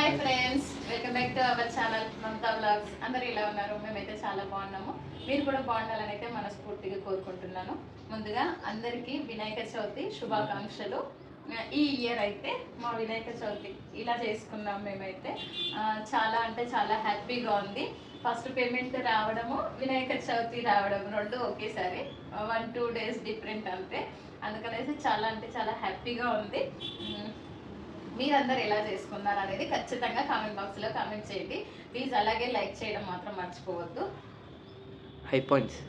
Hi friends welcome back to our channel Mamata blogs అందరు ఇలా ఉన్నారు? మేమైతే చాలా బాగున్నాము. మీరు కూడా బాగుండాలని అయితే మనస్ఫూర్తిగా కోరుకుంటున్నాను. ముందుగా అందరికీ వినాయక చవితి శుభాకాంక్షలు. ఈ ఇయర్ అయితే మా వినాయక చవితి ఇలా చేసుకున్నాం మేమైతే. చాలా అంటే చాలా హ్యాపీగా ఉంది. ఫస్ట్ పేమెంట్ రావడము వినాయక చవితి రావడం రెండు ఒకేసారి. వన్ టూ డేస్ డిఫరెంట్ అంతే. అందుకనేసి చాలా అంటే చాలా హ్యాపీగా ఉంది. మీరందరూ ఎలా చేసుకున్నారు అనేది ఖచ్చితంగా కామెంట్ బాక్స్లో కామెంట్ చేయండి. ప్లీజ్ అలాగే లైక్ చేయడం మాత్రం మర్చిపోవద్దు. హై పాయింట్స్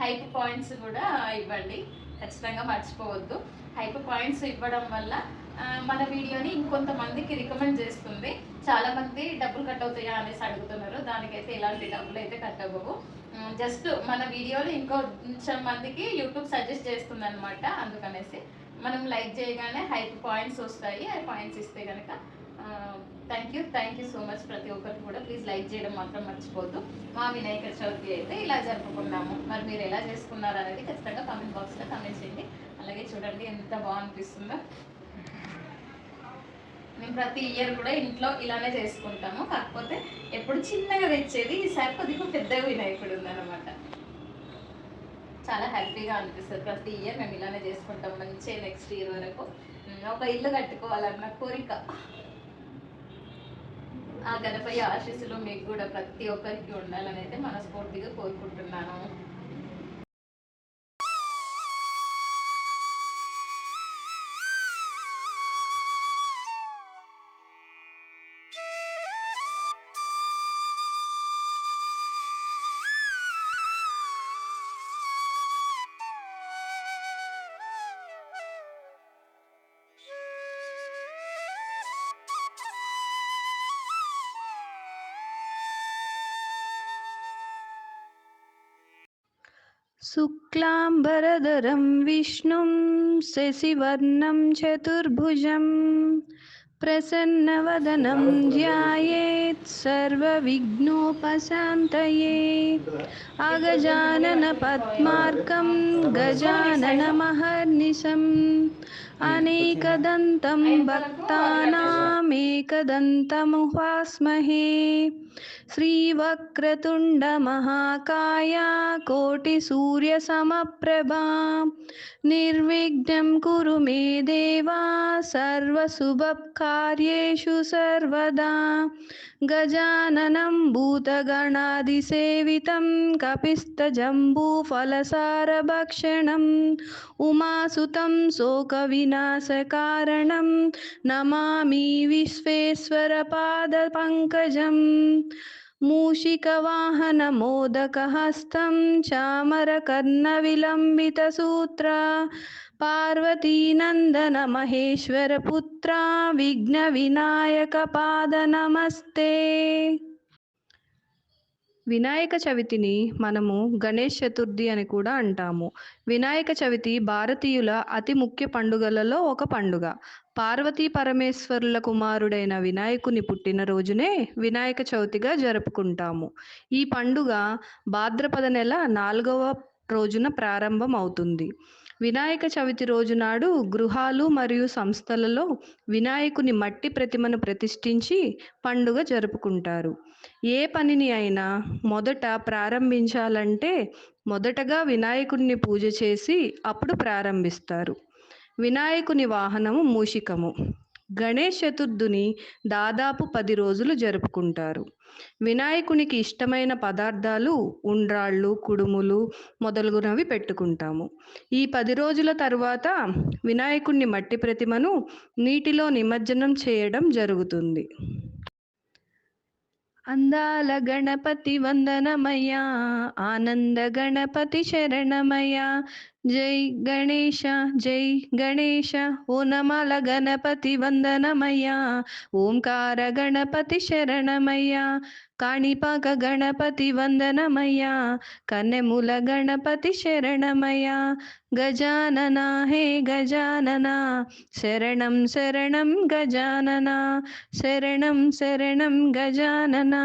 హైప్ పాయింట్స్ కూడా ఇవ్వండి. ఖచ్చితంగా మర్చిపోవద్దు. హైప్ పాయింట్స్ ఇవ్వడం వల్ల మన వీడియోని ఇంకొంతమందికి రికమెండ్ చేస్తుంది. చాలా మంది డబ్బులు కట్ అవుతాయా అనేసి అడుగుతున్నారు. దానికైతే ఎలాంటి డబ్బులు అయితే కట్ అవ్వవు. జస్ట్ మన వీడియోని ఇంకో కొంచెం మందికి యూట్యూబ్ సజెస్ట్ చేస్తుంది అనమాట అందుకనేసి మనం లైక్ చేయగానే హైప్ పాయింట్స్ వస్తాయి ఆ పాయింట్స్ ఇస్తే కనుక thank you thank you so much ప్రతి ఒక్కరికి కూడా. ప్లీజ్ లైక్ చేయడం మాత్రం మర్చిపోద్దు మా వినాయక చవితి అయితే ఇలా జరుపుకున్నాము. మరి మీరు ఎలా చేసుకున్నారు అనేది ఖచ్చితంగా కామెంట్ బాక్స్లో కామెంట్ చేయండి. అలాగే చూడండి ఎంత బాగనిపిస్తుందో మేము ప్రతి ఇయర్ కూడా ఇంట్లో ఇలానే చేసుకుంటాము. కాకపోతే ఎప్పుడు చిన్నగా తెచ్చేది ఈసారి కొద్దిగా పెద్ద వినాయకుడు ఉందన్నమాట. చాలా హ్యాపీగా అనిపిస్తుంది. ప్రతి ఇయర్ మేము ఇలానే చేసుకుంటాం. మంచిగా నెక్స్ట్ ఇయర్ వరకు. ఒక ఇల్లు కట్టుకోవాలన్న కోరిక. ఆ గణపయ్య ఆశీస్సులు మీకు కూడా ప్రతి ఒక్కరికి ఉండాలని అయితే మనస్ఫూర్తిగా కోరుకుంటున్నాను. शुक्लाम्बरधरं विष्णुं शशिवर्णं चतुर्भुजं प्रसन्नवदनं ध्यायेत् सर्वविघ्नोपशान्तये अगजाननपद्मार्कं गजाननमहर्निशम् अनेकदन्तं भक्तानामेकदन्तमुपास्महे श्रीवक्रतुण्डमहाकाया कोटिसूर्यसमप्रभा निर्विघ्नं कुरु मे देवा सर्वशुभकार्येषु सर्वदा गजाननं भूतगणादिसेवितं कपिस्तजम्बूफलसारभक्षणम् उमासुतं शोकविनाशकारणं नमामि विश्वेश्वरपादपङ्कजम् मूषिकवाहनमोदकहस्तं चामरकर्णविलम्बितसूत्रा पार्वतीनन्दनमहेश्वरपुत्रा विघ्नविनायकपादनमस्ते వినాయక చవితిని మనము గణేష్ చతుర్థి అని కూడా అంటాము. వినాయక చవితి భారతీయుల అతి ముఖ్య పండుగలలో ఒక పండుగ. పార్వతీ పరమేశ్వరుల కుమారుడైన వినాయకుని పుట్టినరోజునే వినాయక చవితిగా జరుపుకుంటాము. ఈ పండుగ భాద్రపద నెల నాలుగవ రోజున ప్రారంభం అవుతుంది వినాయక చవితి రోజు నాడు గృహాలు మరియు సంస్థలలో వినాయకుని మట్టి ప్రతిమను ప్రతిష్ఠించి పండుగ జరుపుకుంటారు. ఏ పనిని అయినా మొదట ప్రారంభించాలంటే మొదటగా వినాయకుడిని పూజ చేసి అప్పుడు ప్రారంభిస్తారు. వినాయకుని వాహనము మూషికము. గణేష్ చతుర్థుని దాదాపు పది రోజులు జరుపుకుంటారు. వినాయకునికి ఇష్టమైన పదార్థాలు ఉండ్రాళ్ళు కుడుములు మొదలగునవి పెట్టుకుంటాము. ఈ పది రోజుల తరువాత వినాయకుడిని మట్టి ప్రతిమను నీటిలో నిమజ్జనం చేయడం జరుగుతుంది. అందాల గణపతి వందనమయ్యా ఆనంద గణపతి శరణమయ్యా జై గణేశ జై గణేశ. ఓ నమల గణపతి వందనమయ్యా. ఓంకార గణపతి శరణమయ్యా. కాణిపాక గణపతి వందనమయ్యా. కన్నెముల గణపతి శరణమయ్యా. గజానన హే గజానన. శరణం శరణం గజానన. శరణం శరణం గజానన.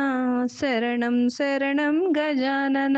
శరణం శరణం గజానన.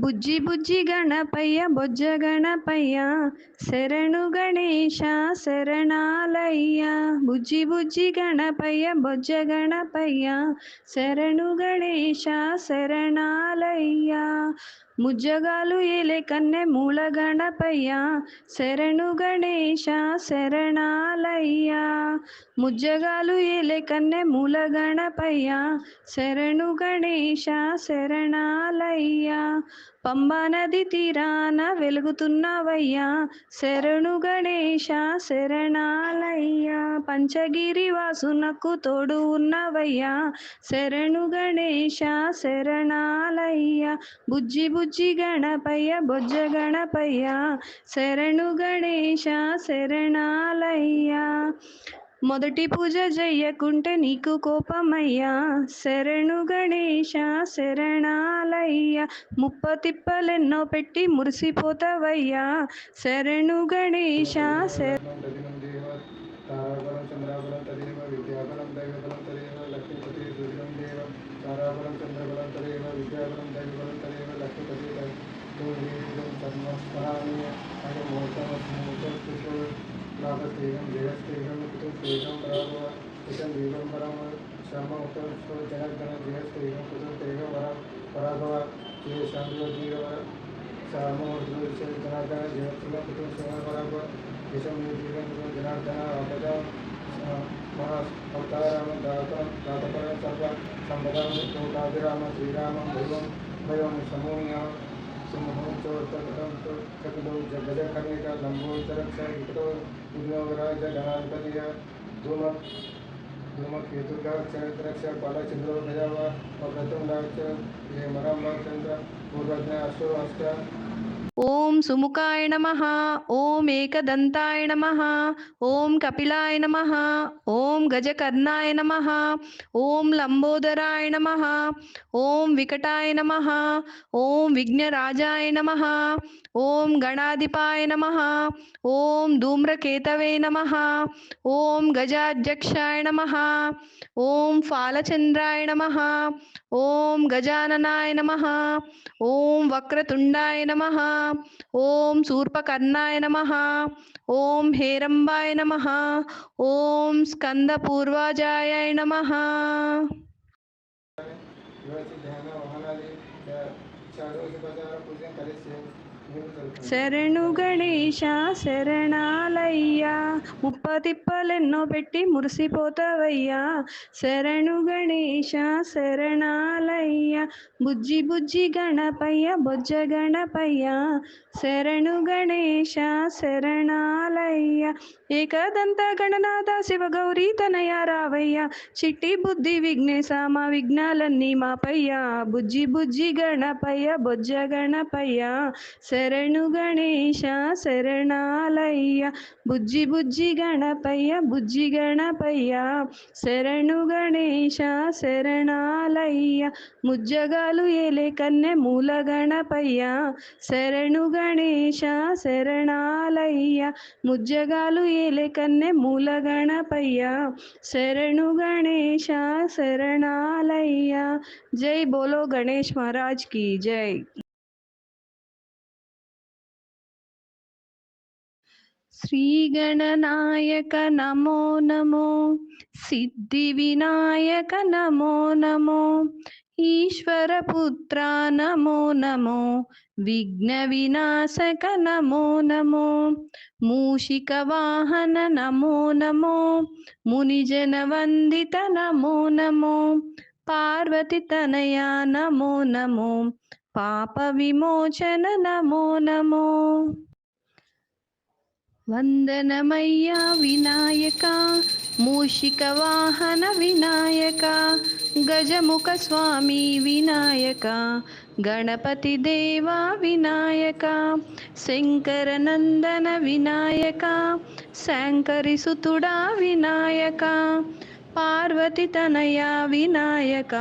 బుజ్జి బుజ్జి గణపయ్య బొజ్జ గణపయ్య శరణు గణేశ శరణాలయ్య. బుజ్జి బుజ్జి గణపయ్య బొజ్జ గణపయ్య శరణు గణేశ శరణాలయ్య. ముజ్జగాలు ఏలే కన్నె మూల గణపయ్య శరణు గణేశ శరణాలయ్యా. ముజ్జగాలు ఏలే కన్నె మూల గణపయ్య శరణు గణేశ శరణాలయ్య. పంబానది తీరాన వెలుగుతున్నవయ్యా. శరణు గణేశ శరణాలయ్య. పంచగిరి వాసునకు తోడు ఉన్నవయ్యా. శరణు గణేశ శరణాలయ్య. బుజ్జి బుజ్జి గణపయ్య బొజ్జ గణపయ్య. శరణు గణేశ శరణాలయ్య. మొదటి పూజ చెయ్యకుంటే నీకు కోపమయ్యా. శరణు గణేశ శరణాలయ్య. ముప్ప తిప్పలెన్నో పెట్టి మురిసిపోతావయ్యా. శరణు గణేశ శర దేవ తారాబలం విద్యాబలం దైవబలం లక్ష్మీపతి नागस्त्रीगम गृहस्त्रीगम कुतुस्त्रीगम भरा हुआ किचन द्वीगम भरा हुआ श्रम उत्तर जनक जनक गृहस्त्रीगम कुतुस्त्रीगम भरा भरा हुआ ये श्रम श्रम जनार्दन गृहस्त्रीगम कुतुस्त्रीगम भरा हुआ किचन द्वीगम जनार्दन अपजा अवताराम दातम दातपरम सर्व संपदाम श्रीराम भुवम भयम समूह समूहोच्चोत्तरकटं कपिलो जगजकर्णिका लम्बोच्चरक्ष विकटो उद्योगराज गणान्तरीय धूमक धूमक केतुका चरित्रक्ष पालचंद्रो गजावा प्रथम राज मराम रामचंद्र पूर्वज्ञ अश्व अष्ट ఓం సుముఖాయ నమ ఓం ఏకదంతాయ నమ ఓం కపిలాయ నమ ఓం గజకర్ణాయ నమ ఓం లంబోదరాయ నమ ఓం వికటాయ నమ ఓం విఘ్నరాజాయ నమ ఓం గణాధిపాయ నమ ఓం ధూమ్రకేతవే నమ ఓం గజాధ్యక్షాయ నమ ఓం ఫాలచంద్రాయ నమ ఓం గజాననాయ నమ ఓం వక్రతుండాయ నమ ఓం శూర్పకర్ణాయ నమ ఓం హేరంబాయ నమ ఓం స్కందపూర్వాజాయ నమ. శరణు గణేశ శరణాలయ్యా ముప్ప తిప్పలెన్నో పెట్టి మురిసిపోతావయ్యా. శరణు గణేశ శరణాలయ్య. బుజ్జి బుజ్జి గణపయ్య బొజ్జ గణపయ్య. శరణు గణేశ శరణాలయ్య. ఏకదంత గణనాథ శివ గౌరీ తనయ రావయ్య. చిట్టి బుద్ధి విఘ్నేశ మా విఘ్నాలన్నీ మాపయ్య. బుజ్జి బుజ్జి గణపయ్య బొజ్జ గణపయ్య. శరణు గణేశ శరణాలయ్య. బుజ్జి బుజ్జి గణ గణపయ్య బుజ్జి గణపయ్య శరణు గణేశ శరణాలయ్య ముజ్జగాలు ఏలే కన్నె మూల గణపయ్య శరణు గణేశ శరణాలయ్య ముజ్జగాలు ఏలే కన్నె మూల గణపయ్య శరణు గణేశ శరణాలయ్య. జై బోలో గణేష్ మహారాజ్ की జై. శ్రీగణనాయక నమో నమో సిద్ధి వినాయక నమో నమో ఈశ్వరపుత్ర నమో నమో విఘ్న వినాశక నమో నమో మూషిక వాహన నమో నమో మునిజన వందిత నమో నమో పార్వతి తనయా నమో నమో పాప విమోచన నమో నమో. వందనమయ్యా వినాయక మూషిక వాహన వినాయక గజముఖ స్వామి వినాయక గణపతి దేవా వినాయక శంకర నందన వినాయక శంకరి సుతుడా వినాయక పార్వతి తనయ వినాయక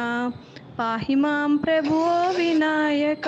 పాహి మాం ప్రభువో వినాయక.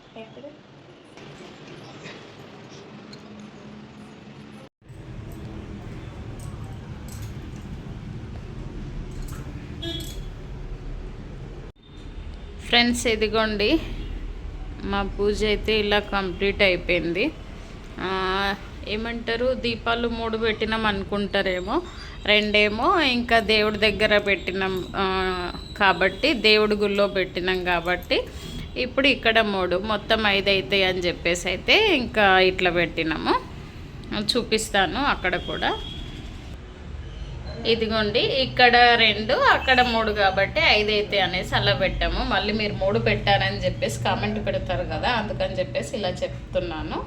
ఫ్రెండ్స్ ఇదిగోండి మా పూజ అయితే ఇలా కంప్లీట్ అయిపోయింది. ఏమంటారు దీపాలు మూడు పెట్టినాం అనుకుంటారేమో రెండేమో ఇంకా దేవుడి దగ్గర పెట్టినాం. కాబట్టి దేవుడి గుళ్ళో పెట్టినాం కాబట్టి ఇప్పుడు ఇక్కడ మూడు మొత్తం ఐదు అవుతాయి అని చెప్పేసి అయితే ఇంకా ఇట్లా పెట్టినాము. చూపిస్తాను అక్కడ కూడా. ఇదిగోండి ఇక్కడ రెండు అక్కడ మూడు కాబట్టి ఐదు అయితే అనేసి అలా పెట్టాము. మళ్ళీ మీరు మూడు పెట్టారని చెప్పేసి కామెంట్ పెడతారు కదా అందుకని చెప్పేసి ఇలా చెప్తున్నాను.